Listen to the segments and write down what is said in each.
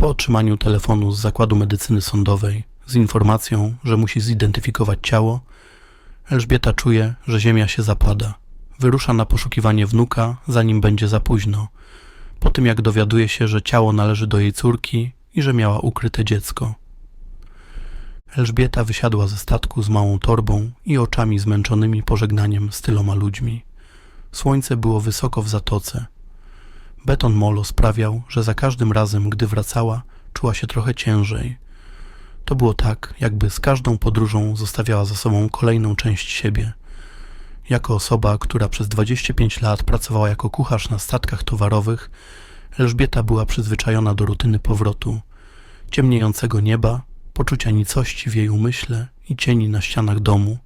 Po otrzymaniu telefonu z zakładu medycyny sądowej z informacją, że musi zidentyfikować ciało, Elżbieta czuje, że ziemia się zapada. Wyrusza na poszukiwanie wnuka, zanim będzie za późno. Po tym jak dowiaduje się, że ciało należy do jej córki i że miała ukryte dziecko. Elżbieta wysiadła ze statku z małą torbą i oczami zmęczonymi pożegnaniem z tyloma ludźmi. Słońce było wysoko w zatoce. Beton molo sprawiał, że za każdym razem, gdy wracała, czuła się trochę ciężej. To było tak, jakby z każdą podróżą zostawiała za sobą kolejną część siebie. Jako osoba, która przez 25 lat pracowała jako kucharz na statkach towarowych, Elżbieta była przyzwyczajona do rutyny powrotu, ciemniejącego nieba, poczucia nicości w jej umyśle i cieni na ścianach domu,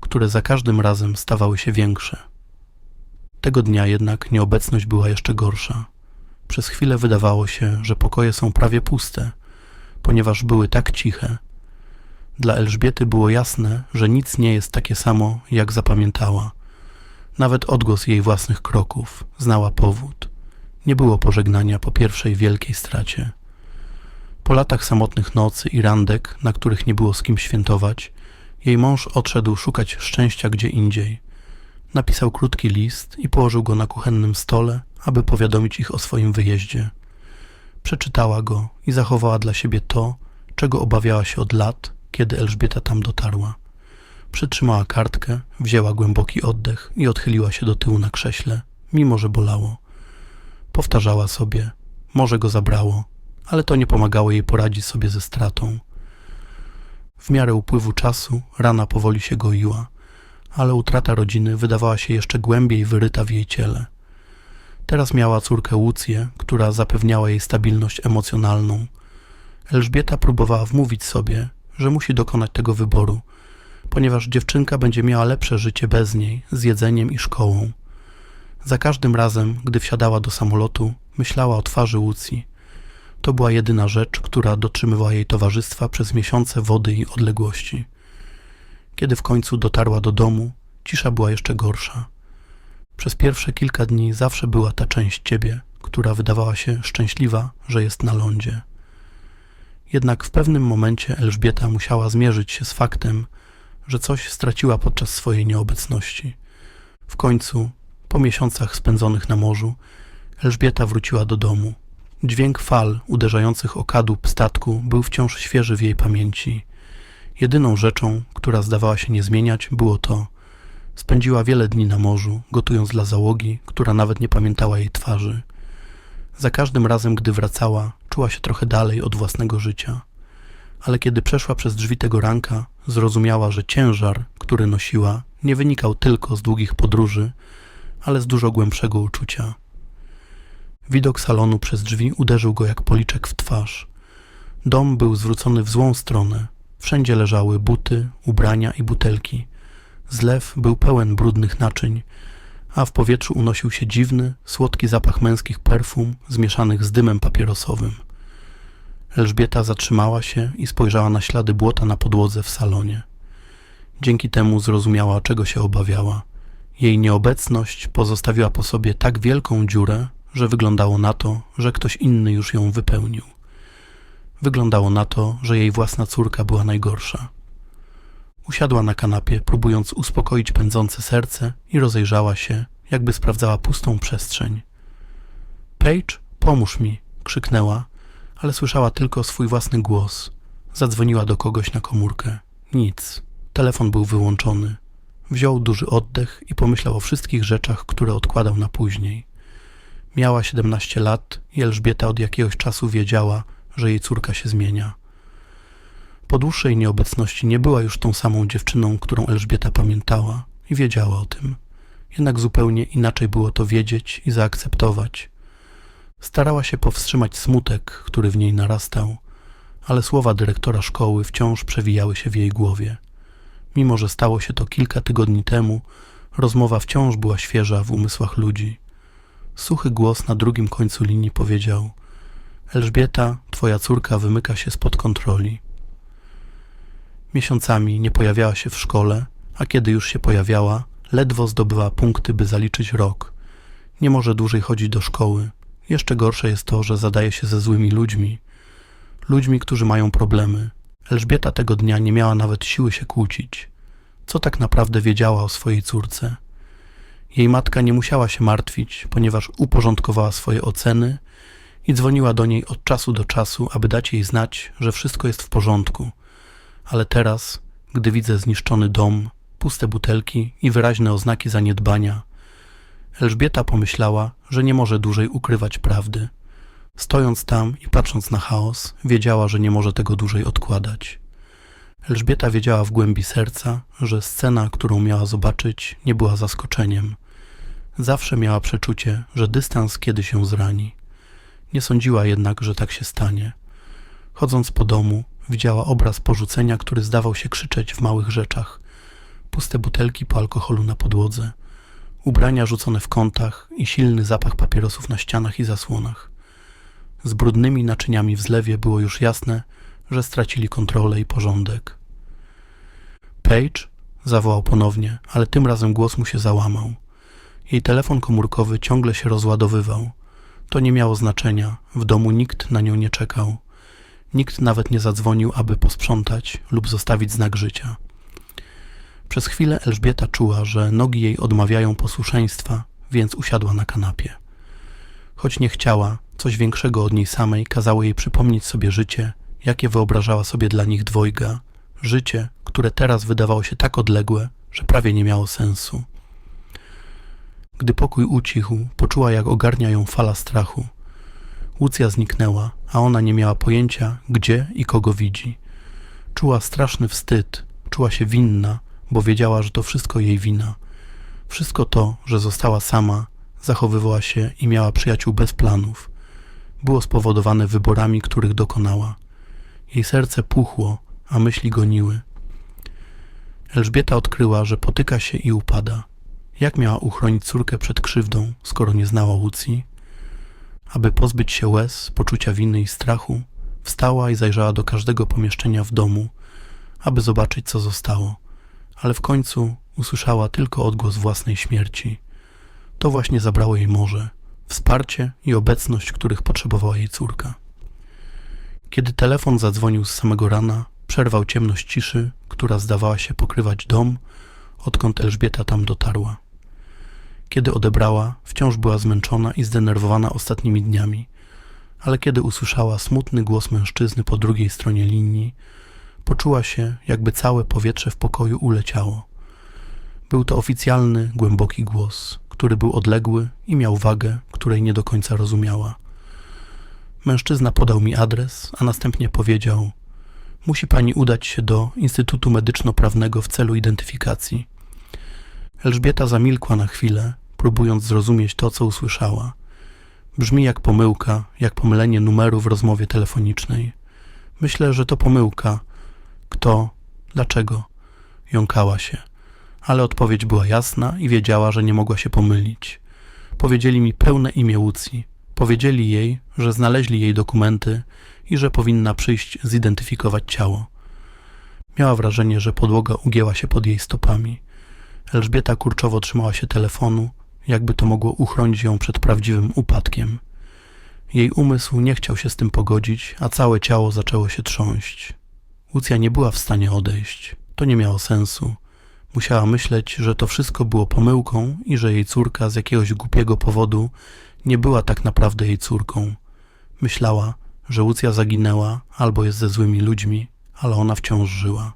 które za każdym razem stawały się większe. Tego dnia jednak nieobecność była jeszcze gorsza. Przez chwilę wydawało się, że pokoje są prawie puste, ponieważ były tak ciche. Dla Elżbiety było jasne, że nic nie jest takie samo, jak zapamiętała. Nawet odgłos jej własnych kroków znała powód. Nie było pożegnania po pierwszej wielkiej stracie. Po latach samotnych nocy i randek, na których nie było z kim świętować, jej mąż odszedł szukać szczęścia gdzie indziej. Napisał krótki list i położył go na kuchennym stole, aby powiadomić ich o swoim wyjeździe. Przeczytała go i zachowała dla siebie to, czego obawiała się od lat, kiedy Elżbieta tam dotarła. Przytrzymała kartkę, wzięła głęboki oddech i odchyliła się do tyłu na krześle, mimo że bolało. Powtarzała sobie, może go zabrało, ale to nie pomagało jej poradzić sobie ze stratą. W miarę upływu czasu rana powoli się goiła, ale utrata rodziny wydawała się jeszcze głębiej wyryta w jej ciele. Teraz miała córkę Łucję, która zapewniała jej stabilność emocjonalną. Elżbieta próbowała wmówić sobie, że musi dokonać tego wyboru, ponieważ dziewczynka będzie miała lepsze życie bez niej, z jedzeniem i szkołą. Za każdym razem, gdy wsiadała do samolotu, myślała o twarzy Łucji. To była jedyna rzecz, która dotrzymywała jej towarzystwa przez miesiące wody i odległości. Kiedy w końcu dotarła do domu, cisza była jeszcze gorsza. Przez pierwsze kilka dni zawsze była ta część ciebie, która wydawała się szczęśliwa, że jest na lądzie. Jednak w pewnym momencie Elżbieta musiała zmierzyć się z faktem, że coś straciła podczas swojej nieobecności. W końcu, po miesiącach spędzonych na morzu, Elżbieta wróciła do domu. Dźwięk fal uderzających o kadłub statku był wciąż świeży w jej pamięci. Jedyną rzeczą, która zdawała się nie zmieniać, było to. Spędziła wiele dni na morzu, gotując dla załogi, która nawet nie pamiętała jej twarzy. Za każdym razem, gdy wracała, czuła się trochę dalej od własnego życia. Ale kiedy przeszła przez drzwi tego ranka, zrozumiała, że ciężar, który nosiła, nie wynikał tylko z długich podróży, ale z dużo głębszego uczucia. Widok salonu przez drzwi uderzył go jak policzek w twarz. Dom był zwrócony w złą stronę. Wszędzie leżały buty, ubrania i butelki. Zlew był pełen brudnych naczyń, a w powietrzu unosił się dziwny, słodki zapach męskich perfum zmieszanych z dymem papierosowym. Elżbieta zatrzymała się i spojrzała na ślady błota na podłodze w salonie. Dzięki temu zrozumiała, czego się obawiała. Jej nieobecność pozostawiła po sobie tak wielką dziurę, że wyglądało na to, że ktoś inny już ją wypełnił. Wyglądało na to, że jej własna córka była najgorsza. Usiadła na kanapie, próbując uspokoić pędzące serce i rozejrzała się, jakby sprawdzała pustą przestrzeń. Paige, pomóż mi, krzyknęła, ale słyszała tylko swój własny głos. Zadzwoniła do kogoś na komórkę. Nic. Telefon był wyłączony. Wziął duży oddech i pomyślał o wszystkich rzeczach, które odkładał na później. Miała 17 lat i Elżbieta od jakiegoś czasu wiedziała, że jej córka się zmienia. Po dłuższej nieobecności nie była już tą samą dziewczyną, którą Elżbieta pamiętała i wiedziała o tym. Jednak zupełnie inaczej było to wiedzieć i zaakceptować. Starała się powstrzymać smutek, który w niej narastał, ale słowa dyrektora szkoły wciąż przewijały się w jej głowie. Mimo, że stało się to kilka tygodni temu, rozmowa wciąż była świeża w umysłach ludzi. Suchy głos na drugim końcu linii powiedział: Elżbieta, twoja córka wymyka się spod kontroli. Miesiącami nie pojawiała się w szkole, a kiedy już się pojawiała, ledwo zdobyła punkty, by zaliczyć rok. Nie może dłużej chodzić do szkoły. Jeszcze gorsze jest to, że zadaje się ze złymi ludźmi. ludźmi, którzy mają problemy. Elżbieta tego dnia nie miała nawet siły się kłócić. Co tak naprawdę wiedziała o swojej córce? Jej matka nie musiała się martwić, ponieważ uporządkowała swoje oceny i dzwoniła do niej od czasu do czasu, aby dać jej znać, że wszystko jest w porządku. Ale teraz, gdy widzę zniszczony dom, puste butelki i wyraźne oznaki zaniedbania, Elżbieta pomyślała, że nie może dłużej ukrywać prawdy. Stojąc tam i patrząc na chaos, wiedziała, że nie może tego dłużej odkładać. Elżbieta wiedziała w głębi serca, że scena, którą miała zobaczyć, nie była zaskoczeniem. Zawsze miała przeczucie, że dystans kiedy się zrani. Nie sądziła jednak, że tak się stanie. Chodząc po domu, widziała obraz porzucenia, który zdawał się krzyczeć w małych rzeczach. Puste butelki po alkoholu na podłodze, ubrania rzucone w kątach i silny zapach papierosów na ścianach i zasłonach. Z brudnymi naczyniami w zlewie było już jasne, że stracili kontrolę i porządek. Page zawołał ponownie, ale tym razem głos mu się załamał. Jej telefon komórkowy ciągle się rozładowywał. To nie miało znaczenia, w domu nikt na nią nie czekał. Nikt nawet nie zadzwonił, aby posprzątać lub zostawić znak życia. Przez chwilę Elżbieta czuła, że nogi jej odmawiają posłuszeństwa, więc usiadła na kanapie. Choć nie chciała, coś większego od niej samej kazało jej przypomnieć sobie życie, jakie wyobrażała sobie dla nich dwojga. Życie, które teraz wydawało się tak odległe, że prawie nie miało sensu. Gdy pokój ucichł, poczuła, jak ogarnia ją fala strachu. Łucja zniknęła, a ona nie miała pojęcia, gdzie i kogo widzi. Czuła straszny wstyd, czuła się winna, bo wiedziała, że to wszystko jej wina. Wszystko to, że została sama, zachowywała się i miała przyjaciół bez planów, było spowodowane wyborami, których dokonała. Jej serce puchło, a myśli goniły. Elżbieta odkryła, że potyka się i upada. Jak miała uchronić córkę przed krzywdą, skoro nie znała Łucji? Aby pozbyć się łez, poczucia winy i strachu, wstała i zajrzała do każdego pomieszczenia w domu, aby zobaczyć, co zostało. Ale w końcu usłyszała tylko odgłos własnej śmierci. To właśnie zabrało jej morze, wsparcie i obecność, których potrzebowała jej córka. Kiedy telefon zadzwonił z samego rana, przerwał ciemność ciszy, która zdawała się pokrywać dom, odkąd Elżbieta tam dotarła. Kiedy odebrała, wciąż była zmęczona i zdenerwowana ostatnimi dniami, ale kiedy usłyszała smutny głos mężczyzny po drugiej stronie linii, poczuła się, jakby całe powietrze w pokoju uleciało. Był to oficjalny, głęboki głos, który był odległy i miał wagę, której nie do końca rozumiała. Mężczyzna podał mi adres, a następnie powiedział: Musi pani udać się do Instytutu Medyczno-Prawnego w celu identyfikacji. Elżbieta zamilkła na chwilę, próbując zrozumieć to, co usłyszała. Brzmi jak pomyłka, jak pomylenie numeru w rozmowie telefonicznej. Myślę, że to pomyłka. Kto? Dlaczego? Jąkała się. Ale odpowiedź była jasna i wiedziała, że nie mogła się pomylić. Powiedzieli mi pełne imię Łucji. Powiedzieli jej, że znaleźli jej dokumenty i że powinna przyjść zidentyfikować ciało. Miała wrażenie, że podłoga ugięła się pod jej stopami. Elżbieta kurczowo trzymała się telefonu, jakby to mogło uchronić ją przed prawdziwym upadkiem. Jej umysł nie chciał się z tym pogodzić, a całe ciało zaczęło się trząść. Łucja nie była w stanie odejść. To nie miało sensu. Musiała myśleć, że to wszystko było pomyłką i że jej córka z jakiegoś głupiego powodu nie była tak naprawdę jej córką. Myślała, że Łucja zaginęła albo jest ze złymi ludźmi, ale ona wciąż żyła.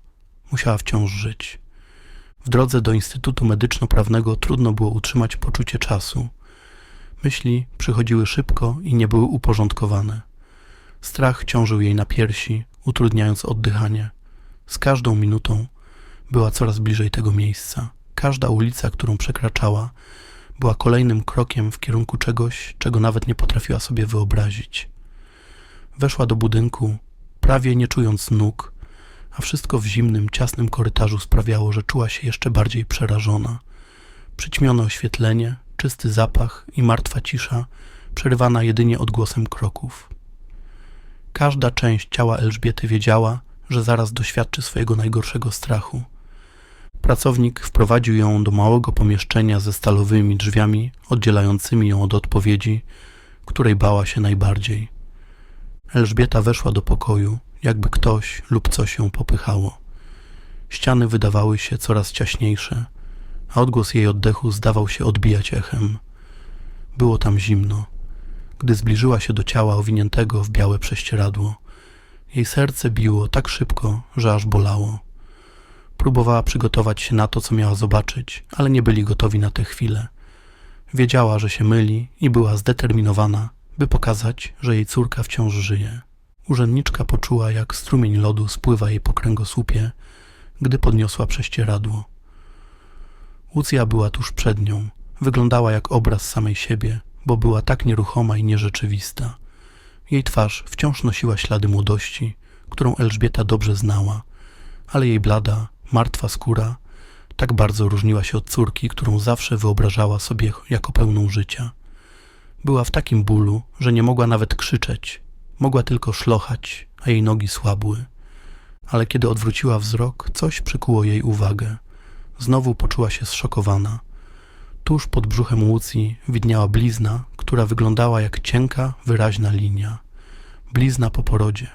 Musiała wciąż żyć. W drodze do Instytutu Medyczno-Prawnego trudno było utrzymać poczucie czasu. Myśli przychodziły szybko i nie były uporządkowane. Strach ciążył jej na piersi, utrudniając oddychanie. Z każdą minutą była coraz bliżej tego miejsca. Każda ulica, którą przekraczała, była kolejnym krokiem w kierunku czegoś, czego nawet nie potrafiła sobie wyobrazić. Weszła do budynku, prawie nie czując nóg, a wszystko w zimnym, ciasnym korytarzu sprawiało, że czuła się jeszcze bardziej przerażona. Przyćmione oświetlenie, czysty zapach i martwa cisza, przerywana jedynie odgłosem kroków. Każda część ciała Elżbiety wiedziała, że zaraz doświadczy swojego najgorszego strachu. Pracownik wprowadził ją do małego pomieszczenia ze stalowymi drzwiami oddzielającymi ją od odpowiedzi, której bała się najbardziej. Elżbieta weszła do pokoju, jakby ktoś lub coś ją popychało. Ściany wydawały się coraz ciaśniejsze, a odgłos jej oddechu zdawał się odbijać echem. Było tam zimno. Gdy zbliżyła się do ciała owiniętego w białe prześcieradło, jej serce biło tak szybko, że aż bolało. Próbowała przygotować się na to, co miała zobaczyć, ale nie byli gotowi na tę chwilę. Wiedziała, że się myli i była zdeterminowana, by pokazać, że jej córka wciąż żyje. Urzędniczka poczuła, jak strumień lodu spływa jej po kręgosłupie, gdy podniosła prześcieradło. Łucja była tuż przed nią. Wyglądała jak obraz samej siebie, bo była tak nieruchoma i nierzeczywista. Jej twarz wciąż nosiła ślady młodości, którą Elżbieta dobrze znała, ale jej blada, martwa skóra tak bardzo różniła się od córki, którą zawsze wyobrażała sobie jako pełną życia. Była w takim bólu, że nie mogła nawet krzyczeć, mogła tylko szlochać, a jej nogi słabły. Ale kiedy odwróciła wzrok, coś przykuło jej uwagę. Znowu poczuła się zszokowana. Tuż pod brzuchem Łucji widniała blizna, która wyglądała jak cienka, wyraźna linia. Blizna po porodzie.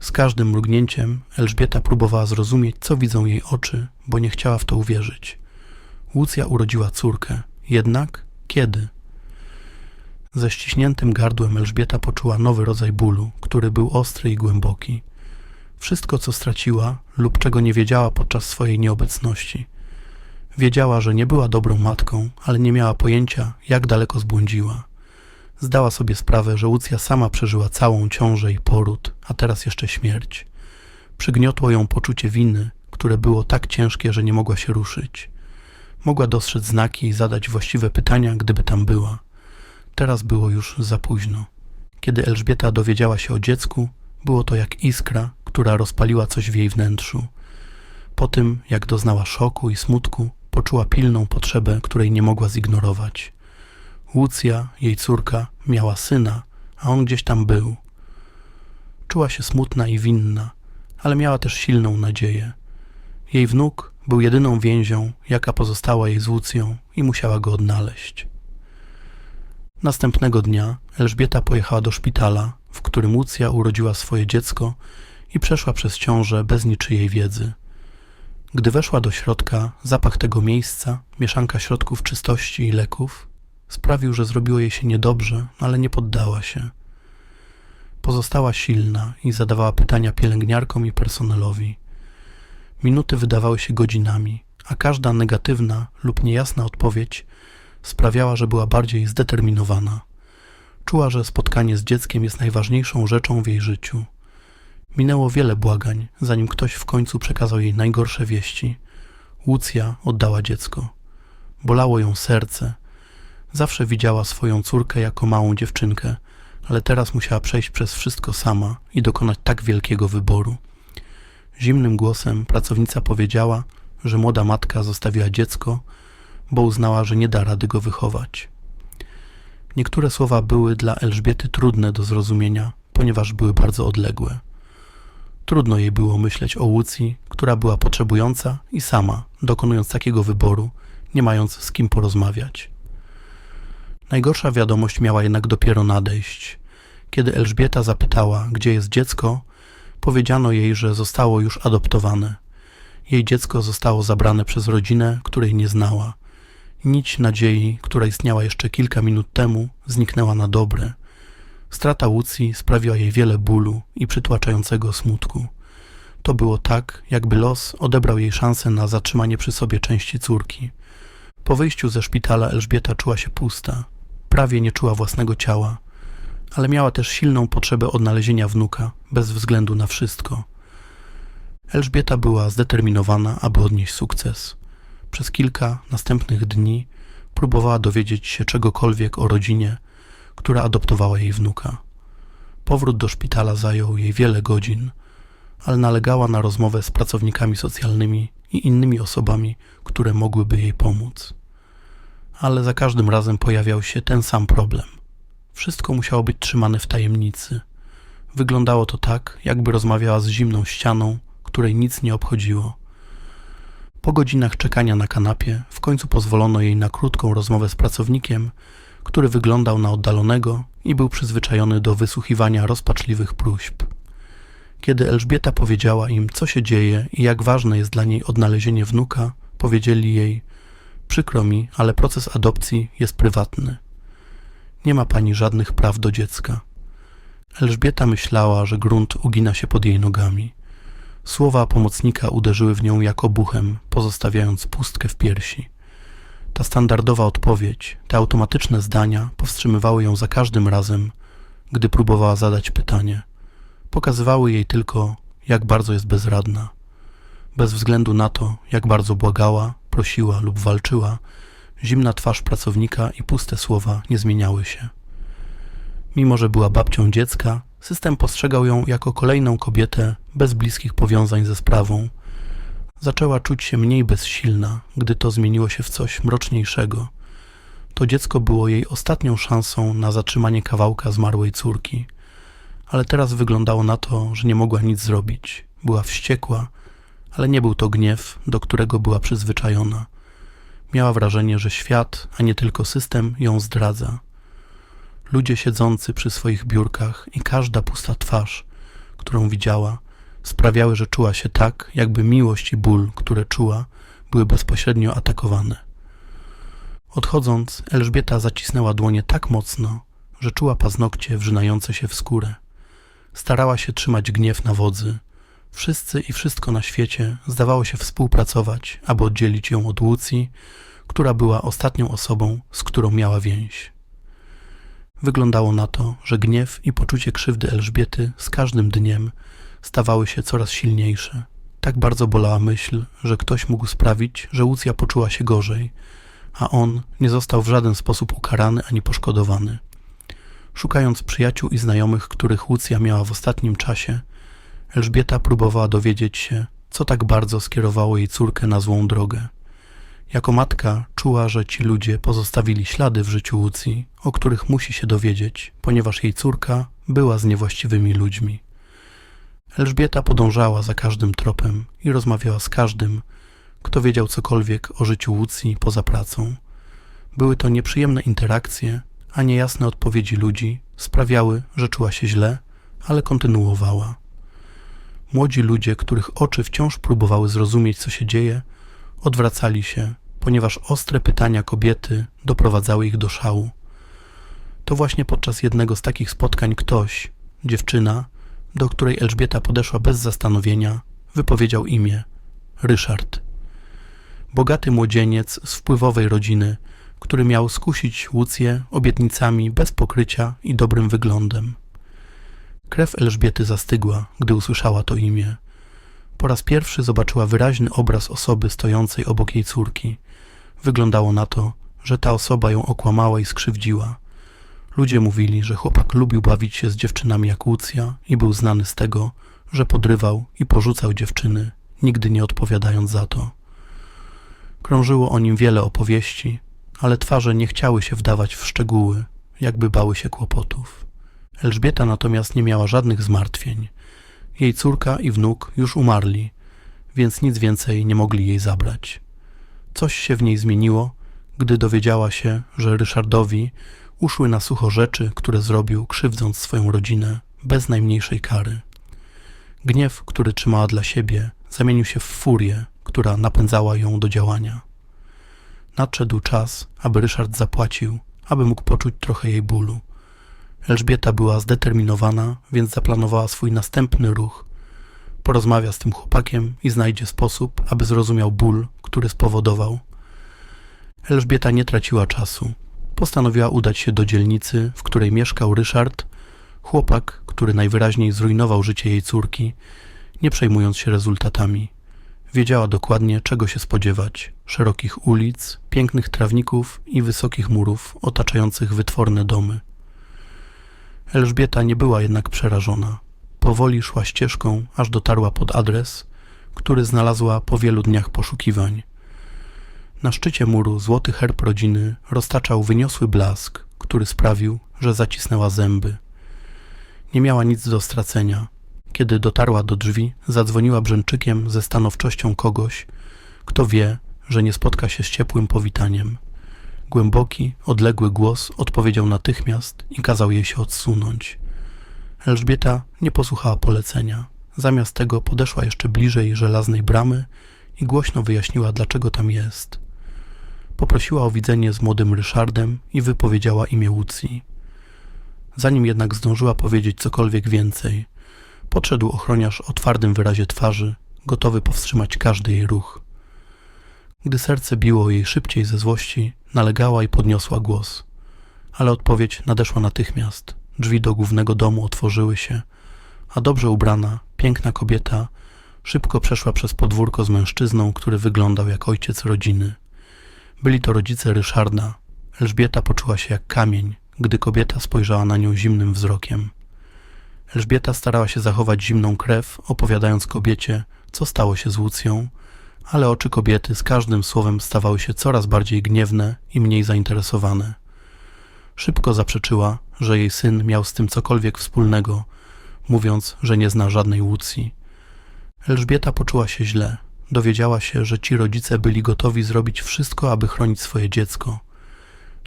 Z każdym mrugnięciem Elżbieta próbowała zrozumieć, co widzą jej oczy, bo nie chciała w to uwierzyć. Łucja urodziła córkę. Jednak kiedy? Ze ściśniętym gardłem Elżbieta poczuła nowy rodzaj bólu, który był ostry i głęboki. Wszystko, co straciła lub czego nie wiedziała podczas swojej nieobecności. Wiedziała, że nie była dobrą matką, ale nie miała pojęcia, jak daleko zbłądziła. Zdała sobie sprawę, że Łucja sama przeżyła całą ciążę i poród, a teraz jeszcze śmierć. Przygniotło ją poczucie winy, które było tak ciężkie, że nie mogła się ruszyć. Mogła dostrzec znaki i zadać właściwe pytania, gdyby tam była. Teraz było już za późno. Kiedy Elżbieta dowiedziała się o dziecku, było to jak iskra, która rozpaliła coś w jej wnętrzu. Po tym, jak doznała szoku i smutku, poczuła pilną potrzebę, której nie mogła zignorować. Łucja, jej córka, miała syna, a on gdzieś tam był. Czuła się smutna i winna, ale miała też silną nadzieję. Jej wnuk był jedyną więzią, jaka pozostała jej z Łucją i musiała go odnaleźć. Następnego dnia Elżbieta pojechała do szpitala, w którym Łucja urodziła swoje dziecko i przeszła przez ciążę bez niczyjej wiedzy. Gdy weszła do środka, zapach tego miejsca, mieszanka środków czystości i leków, sprawił, że zrobiło jej się niedobrze, ale nie poddała się. Pozostała silna i zadawała pytania pielęgniarkom i personelowi. Minuty wydawały się godzinami, a każda negatywna lub niejasna odpowiedź sprawiała, że była bardziej zdeterminowana. Czuła, że spotkanie z dzieckiem jest najważniejszą rzeczą w jej życiu. Minęło wiele błagań, zanim ktoś w końcu przekazał jej najgorsze wieści. Łucja oddała dziecko. Bolało ją serce. Zawsze widziała swoją córkę jako małą dziewczynkę, ale teraz musiała przejść przez wszystko sama i dokonać tak wielkiego wyboru. Zimnym głosem pracownica powiedziała, że młoda matka zostawiła dziecko, bo uznała, że nie da rady go wychować. Niektóre słowa były dla Elżbiety trudne do zrozumienia, ponieważ były bardzo odległe. Trudno jej było myśleć o Łucji, która była potrzebująca i sama, dokonując takiego wyboru, nie mając z kim porozmawiać. Najgorsza wiadomość miała jednak dopiero nadejść. Kiedy Elżbieta zapytała, gdzie jest dziecko, powiedziano jej, że zostało już adoptowane. Jej dziecko zostało zabrane przez rodzinę, której nie znała. Nić nadziei, która istniała jeszcze kilka minut temu, zniknęła na dobre. Strata Łucji sprawiła jej wiele bólu i przytłaczającego smutku. To było tak, jakby los odebrał jej szansę na zatrzymanie przy sobie części córki. Po wyjściu ze szpitala Elżbieta czuła się pusta. Prawie nie czuła własnego ciała, ale miała też silną potrzebę odnalezienia wnuka, bez względu na wszystko. Elżbieta była zdeterminowana, aby odnieść sukces. Przez kilka następnych dni próbowała dowiedzieć się czegokolwiek o rodzinie, która adoptowała jej wnuka. Powrót do szpitala zajął jej wiele godzin, ale nalegała na rozmowę z pracownikami socjalnymi i innymi osobami, które mogłyby jej pomóc. Ale za każdym razem pojawiał się ten sam problem. Wszystko musiało być trzymane w tajemnicy. Wyglądało to tak, jakby rozmawiała z zimną ścianą, której nic nie obchodziło. Po godzinach czekania na kanapie w końcu pozwolono jej na krótką rozmowę z pracownikiem, który wyglądał na oddalonego i był przyzwyczajony do wysłuchiwania rozpaczliwych próśb. Kiedy Elżbieta powiedziała im, co się dzieje i jak ważne jest dla niej odnalezienie wnuka, powiedzieli jej: Przykro mi, ale proces adopcji jest prywatny. Nie ma pani żadnych praw do dziecka. Elżbieta myślała, że grunt ugina się pod jej nogami. Słowa pomocnika uderzyły w nią jak obuchem, pozostawiając pustkę w piersi. Ta standardowa odpowiedź, te automatyczne zdania powstrzymywały ją za każdym razem, gdy próbowała zadać pytanie. Pokazywały jej tylko, jak bardzo jest bezradna. Bez względu na to, jak bardzo błagała, prosiła lub walczyła, zimna twarz pracownika i puste słowa nie zmieniały się. Mimo, że była babcią dziecka, system postrzegał ją jako kolejną kobietę bez bliskich powiązań ze sprawą. Zaczęła czuć się mniej bezsilna, gdy to zmieniło się w coś mroczniejszego. To dziecko było jej ostatnią szansą na zatrzymanie kawałka zmarłej córki. Ale teraz wyglądało na to, że nie mogła nic zrobić. Była wściekła, ale nie był to gniew, do którego była przyzwyczajona. Miała wrażenie, że świat, a nie tylko system, ją zdradza. Ludzie siedzący przy swoich biurkach i każda pusta twarz, którą widziała, sprawiały, że czuła się tak, jakby miłość i ból, które czuła, były bezpośrednio atakowane. Odchodząc, Elżbieta zacisnęła dłonie tak mocno, że czuła paznokcie wrzynające się w skórę. Starała się trzymać gniew na wodzy. Wszyscy i wszystko na świecie zdawało się współpracować, aby oddzielić ją od Łucji, która była ostatnią osobą, z którą miała więź. Wyglądało na to, że gniew i poczucie krzywdy Elżbiety z każdym dniem stawały się coraz silniejsze. Tak bardzo bolała myśl, że ktoś mógł sprawić, że Łucja poczuła się gorzej, a on nie został w żaden sposób ukarany ani poszkodowany. Szukając przyjaciół i znajomych, których Łucja miała w ostatnim czasie, Elżbieta próbowała dowiedzieć się, co tak bardzo skierowało jej córkę na złą drogę. Jako matka czuła, że ci ludzie pozostawili ślady w życiu Łucji, o których musi się dowiedzieć, ponieważ jej córka była z niewłaściwymi ludźmi. Elżbieta podążała za każdym tropem i rozmawiała z każdym, kto wiedział cokolwiek o życiu Łucji poza pracą. Były to nieprzyjemne interakcje, a niejasne odpowiedzi ludzi sprawiały, że czuła się źle, ale kontynuowała. Młodzi ludzie, których oczy wciąż próbowały zrozumieć, co się dzieje, odwracali się, ponieważ ostre pytania kobiety doprowadzały ich do szału. To właśnie podczas jednego z takich spotkań ktoś, dziewczyna, do której Elżbieta podeszła bez zastanowienia, wypowiedział imię Ryszard. Bogaty młodzieniec z wpływowej rodziny, który miał skusić Łucję obietnicami bez pokrycia i dobrym wyglądem. Krew Elżbiety zastygła, gdy usłyszała to imię. Po raz pierwszy zobaczyła wyraźny obraz osoby stojącej obok jej córki. Wyglądało na to, że ta osoba ją okłamała i skrzywdziła. Ludzie mówili, że chłopak lubił bawić się z dziewczynami jak Łucja i był znany z tego, że podrywał i porzucał dziewczyny, nigdy nie odpowiadając za to. Krążyło o nim wiele opowieści, ale twarze nie chciały się wdawać w szczegóły, jakby bały się kłopotów. Elżbieta natomiast nie miała żadnych zmartwień. Jej córka i wnuk już umarli, więc nic więcej nie mogli jej zabrać. Coś się w niej zmieniło, gdy dowiedziała się, że Ryszardowi uszły na sucho rzeczy, które zrobił, krzywdząc swoją rodzinę bez najmniejszej kary. Gniew, który trzymała dla siebie, zamienił się w furię, która napędzała ją do działania. Nadszedł czas, aby Ryszard zapłacił, aby mógł poczuć trochę jej bólu. Elżbieta była zdeterminowana, więc zaplanowała swój następny ruch. Porozmawia z tym chłopakiem i znajdzie sposób, aby zrozumiał ból, który spowodował. Elżbieta nie traciła czasu. Postanowiła udać się do dzielnicy, w której mieszkał Ryszard, chłopak, który najwyraźniej zrujnował życie jej córki, nie przejmując się rezultatami. Wiedziała dokładnie, czego się spodziewać: szerokich ulic, pięknych trawników i wysokich murów otaczających wytworne domy. Elżbieta nie była jednak przerażona. Powoli szła ścieżką, aż dotarła pod adres, który znalazła po wielu dniach poszukiwań. Na szczycie muru złoty herb rodziny roztaczał wyniosły blask, który sprawił, że zacisnęła zęby. Nie miała nic do stracenia. Kiedy dotarła do drzwi, zadzwoniła brzęczykiem ze stanowczością kogoś, kto wie, że nie spotka się z ciepłym powitaniem. Głęboki, odległy głos odpowiedział natychmiast i kazał jej się odsunąć. Elżbieta nie posłuchała polecenia. Zamiast tego podeszła jeszcze bliżej żelaznej bramy i głośno wyjaśniła, dlaczego tam jest. Poprosiła o widzenie z młodym Ryszardem i wypowiedziała imię Łucji. Zanim jednak zdążyła powiedzieć cokolwiek więcej, podszedł ochroniarz o twardym wyrazie twarzy, gotowy powstrzymać każdy jej ruch. Gdy serce biło jej szybciej ze złości, nalegała i podniosła głos. Ale odpowiedź nadeszła natychmiast. Drzwi do głównego domu otworzyły się, a dobrze ubrana, piękna kobieta szybko przeszła przez podwórko z mężczyzną, który wyglądał jak ojciec rodziny. Byli to rodzice Ryszarda. Elżbieta poczuła się jak kamień, gdy kobieta spojrzała na nią zimnym wzrokiem. Elżbieta starała się zachować zimną krew, opowiadając kobiecie, co stało się z Łucją, ale oczy kobiety z każdym słowem stawały się coraz bardziej gniewne i mniej zainteresowane. Szybko zaprzeczyła, że jej syn miał z tym cokolwiek wspólnego, mówiąc, że nie zna żadnej Łucji. Elżbieta poczuła się źle. Dowiedziała się, że ci rodzice byli gotowi zrobić wszystko, aby chronić swoje dziecko.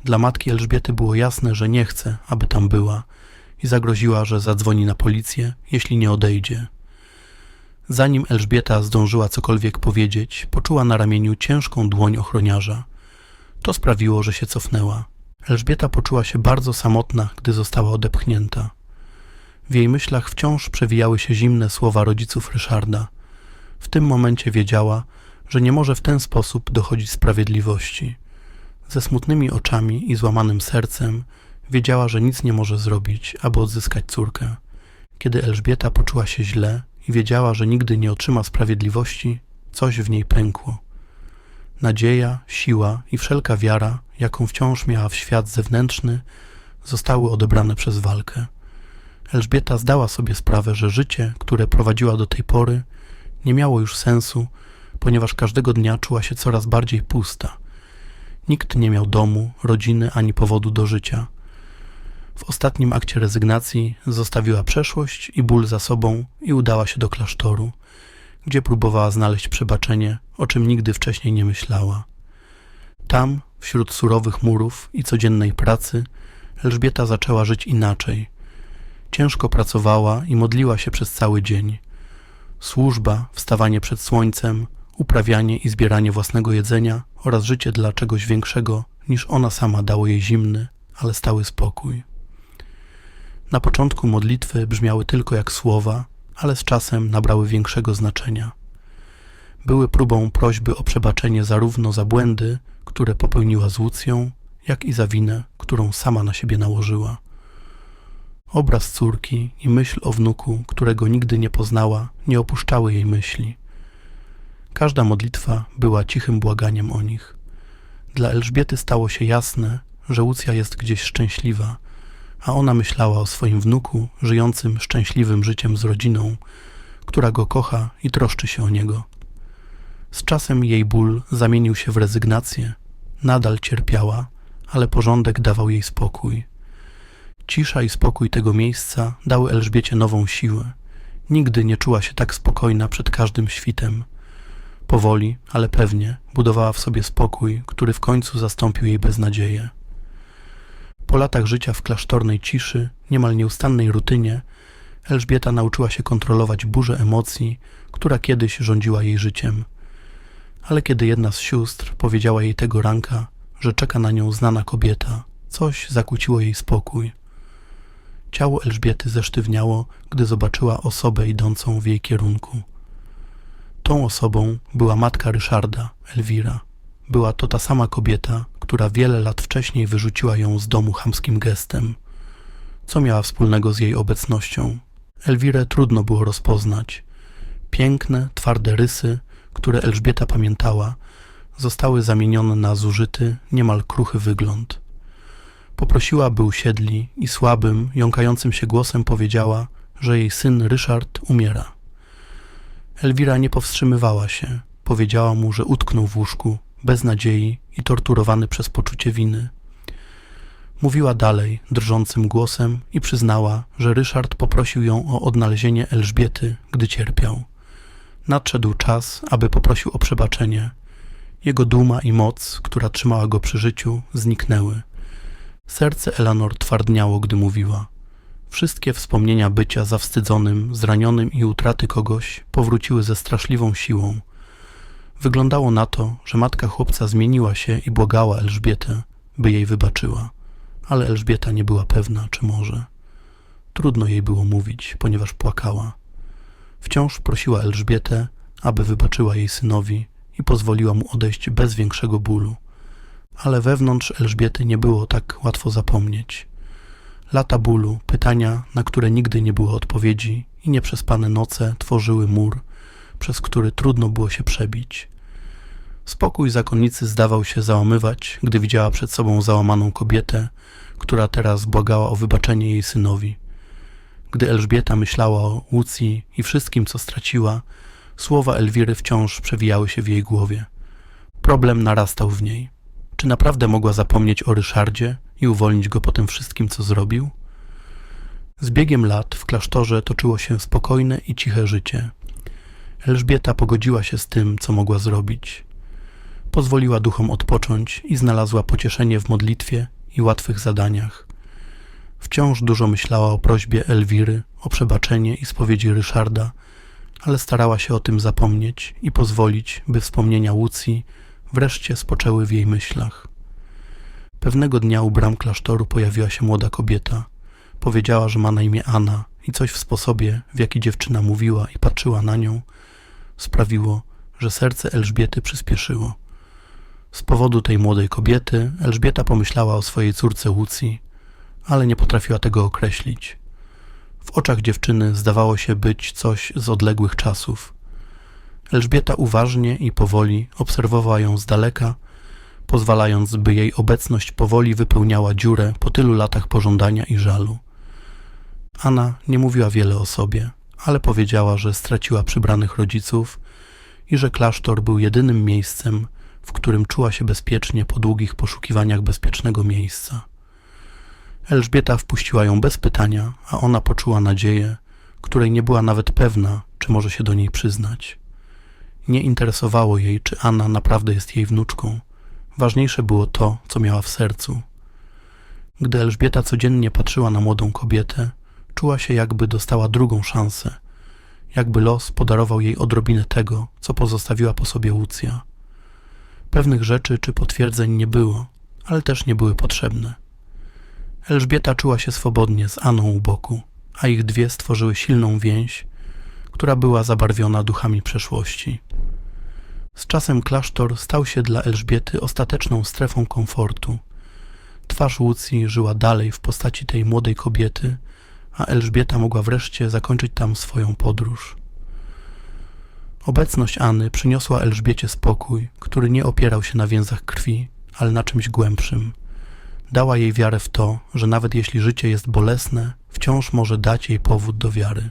Dla matki Elżbiety było jasne, że nie chce, aby tam była i zagroziła, że zadzwoni na policję, jeśli nie odejdzie. Zanim Elżbieta zdążyła cokolwiek powiedzieć, poczuła na ramieniu ciężką dłoń ochroniarza. To sprawiło, że się cofnęła. Elżbieta poczuła się bardzo samotna, gdy została odepchnięta. W jej myślach wciąż przewijały się zimne słowa rodziców Ryszarda. W tym momencie wiedziała, że nie może w ten sposób dochodzić sprawiedliwości. Ze smutnymi oczami i złamanym sercem wiedziała, że nic nie może zrobić, aby odzyskać córkę. Kiedy Elżbieta poczuła się źle i wiedziała, że nigdy nie otrzyma sprawiedliwości, coś w niej pękło. Nadzieja, siła i wszelka wiara, jaką wciąż miała w świat zewnętrzny, zostały odebrane przez walkę. Elżbieta zdała sobie sprawę, że życie, które prowadziła do tej pory, nie miało już sensu, ponieważ każdego dnia czuła się coraz bardziej pusta. Nikt nie miał domu, rodziny ani powodu do życia. W ostatnim akcie rezygnacji zostawiła przeszłość i ból za sobą i udała się do klasztoru, gdzie próbowała znaleźć przebaczenie, o czym nigdy wcześniej nie myślała. Tam, wśród surowych murów i codziennej pracy, Elżbieta zaczęła żyć inaczej. Ciężko pracowała i modliła się przez cały dzień. Służba, wstawanie przed słońcem, uprawianie i zbieranie własnego jedzenia oraz życie dla czegoś większego niż ona sama dało jej zimny, ale stały spokój. Na początku modlitwy brzmiały tylko jak słowa, ale z czasem nabrały większego znaczenia. Były próbą prośby o przebaczenie zarówno za błędy, które popełniła z Łucją, jak i za winę, którą sama na siebie nałożyła. Obraz córki i myśl o wnuku, którego nigdy nie poznała, nie opuszczały jej myśli. Każda modlitwa była cichym błaganiem o nich. Dla Elżbiety stało się jasne, że Łucja jest gdzieś szczęśliwa, a ona myślała o swoim wnuku, żyjącym szczęśliwym życiem z rodziną, która go kocha i troszczy się o niego. Z czasem jej ból zamienił się w rezygnację. Nadal cierpiała, ale porządek dawał jej spokój. Cisza i spokój tego miejsca dały Elżbiecie nową siłę. Nigdy nie czuła się tak spokojna przed każdym świtem. Powoli, ale pewnie budowała w sobie spokój, który w końcu zastąpił jej beznadzieję. Po latach życia w klasztornej ciszy, niemal nieustannej rutynie, Elżbieta nauczyła się kontrolować burzę emocji, która kiedyś rządziła jej życiem. Ale kiedy jedna z sióstr powiedziała jej tego ranka, że czeka na nią znana kobieta, coś zakłóciło jej spokój. Ciało Elżbiety zesztywniało, gdy zobaczyła osobę idącą w jej kierunku. Tą osobą była matka Ryszarda, Elwira. Była to ta sama kobieta, która wiele lat wcześniej wyrzuciła ją z domu chamskim gestem. Co miała wspólnego z jej obecnością? Elwirę trudno było rozpoznać. Piękne, twarde rysy, które Elżbieta pamiętała, zostały zamienione na zużyty, niemal kruchy wygląd. Poprosiła, by usiedli i słabym, jąkającym się głosem powiedziała, że jej syn Ryszard umiera. Elwira nie powstrzymywała się. Powiedziała mu, że utknął w łóżku, bez nadziei i torturowany przez poczucie winy. Mówiła dalej, drżącym głosem i przyznała, że Ryszard poprosił ją o odnalezienie Elżbiety, gdy cierpiał. Nadszedł czas, aby poprosił o przebaczenie Jego duma i moc, która trzymała go przy życiu, zniknęły. Serce Elanor twardniało, gdy mówiła. Wszystkie wspomnienia bycia zawstydzonym, zranionym i utraty kogoś powróciły ze straszliwą siłą. Wyglądało na to, że matka chłopca zmieniła się i błagała Elżbietę, by jej wybaczyła, ale Elżbieta nie była pewna, czy może. Trudno jej było mówić, ponieważ płakała. Wciąż prosiła Elżbietę, aby wybaczyła jej synowi i pozwoliła mu odejść bez większego bólu. Ale wewnątrz Elżbiety nie było tak łatwo zapomnieć. Lata bólu, pytania, na które nigdy nie było odpowiedzi i nieprzespane noce tworzyły mur, przez który trudno było się przebić. Spokój zakonnicy zdawał się załamywać, gdy widziała przed sobą załamaną kobietę, która teraz błagała o wybaczenie jej synowi. Gdy Elżbieta myślała o Łucji i wszystkim, co straciła, słowa Elwiry wciąż przewijały się w jej głowie. Problem narastał w niej. Czy naprawdę mogła zapomnieć o Ryszardzie i uwolnić go po tym wszystkim, co zrobił? Z biegiem lat w klasztorze toczyło się spokojne i ciche życie. Elżbieta pogodziła się z tym, co mogła zrobić. Pozwoliła duchom odpocząć i znalazła pocieszenie w modlitwie i łatwych zadaniach. Wciąż dużo myślała o prośbie Elwiry o przebaczenie i spowiedzi Ryszarda, ale starała się o tym zapomnieć i pozwolić, by wspomnienia Łucji wreszcie spoczęły w jej myślach. Pewnego dnia u bram klasztoru pojawiła się młoda kobieta. Powiedziała, że ma na imię Anna i coś w sposobie, w jaki dziewczyna mówiła i patrzyła na nią, sprawiło, że serce Elżbiety przyspieszyło. Z powodu tej młodej kobiety Elżbieta pomyślała o swojej córce Łucji, ale nie potrafiła tego określić. W oczach dziewczyny zdawało się być coś z odległych czasów. Elżbieta uważnie i powoli obserwowała ją z daleka, pozwalając, by jej obecność powoli wypełniała dziurę po tylu latach pożądania i żalu. Anna nie mówiła wiele o sobie, ale powiedziała, że straciła przybranych rodziców i że klasztor był jedynym miejscem, w którym czuła się bezpiecznie po długich poszukiwaniach bezpiecznego miejsca. Elżbieta wpuściła ją bez pytania, a ona poczuła nadzieję, której nie była nawet pewna, czy może się do niej przyznać. Nie interesowało jej, czy Anna naprawdę jest jej wnuczką. Ważniejsze było to, co miała w sercu. Gdy Elżbieta codziennie patrzyła na młodą kobietę, czuła się jakby dostała drugą szansę, jakby los podarował jej odrobinę tego, co pozostawiła po sobie Łucja. Pewnych rzeczy czy potwierdzeń nie było, ale też nie były potrzebne. Elżbieta czuła się swobodnie z Aną u boku, a ich dwie stworzyły silną więź, która była zabarwiona duchami przeszłości. Z czasem klasztor stał się dla Elżbiety ostateczną strefą komfortu. Twarz Łucji żyła dalej w postaci tej młodej kobiety, a Elżbieta mogła wreszcie zakończyć tam swoją podróż. Obecność Anny przyniosła Elżbiecie spokój, który nie opierał się na więzach krwi, ale na czymś głębszym. Dała jej wiarę w to, że nawet jeśli życie jest bolesne, wciąż może dać jej powód do wiary.